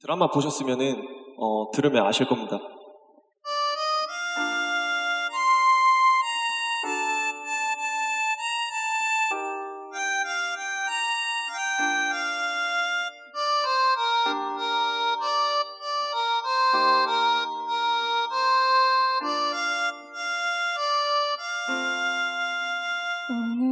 드라마 보셨으면은 어, 들으면 아실 겁니다.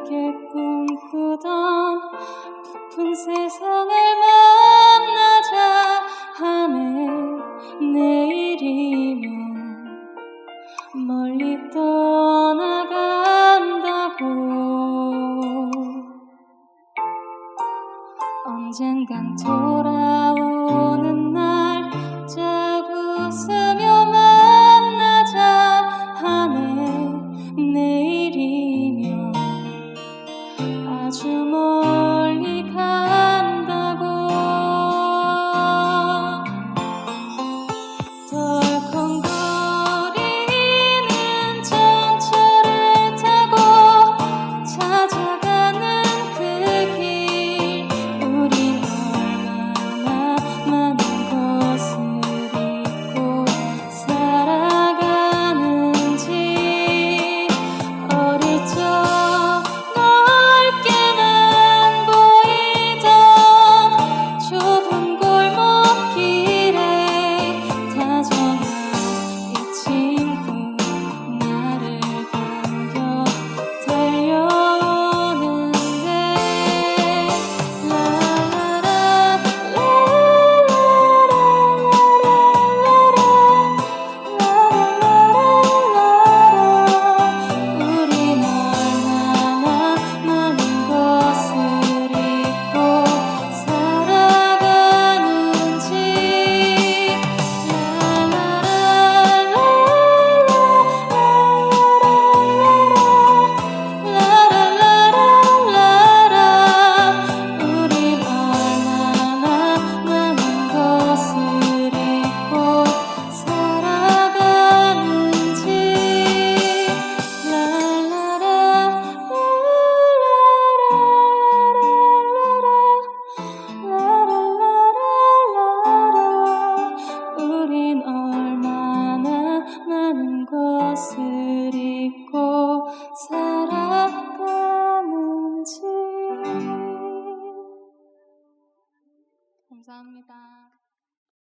함께 꿈꾸던 부푼 세상을 만나자. 하네 내일이면 멀리 떠나간다고. 언젠간 돌아오는 날 감사합니다.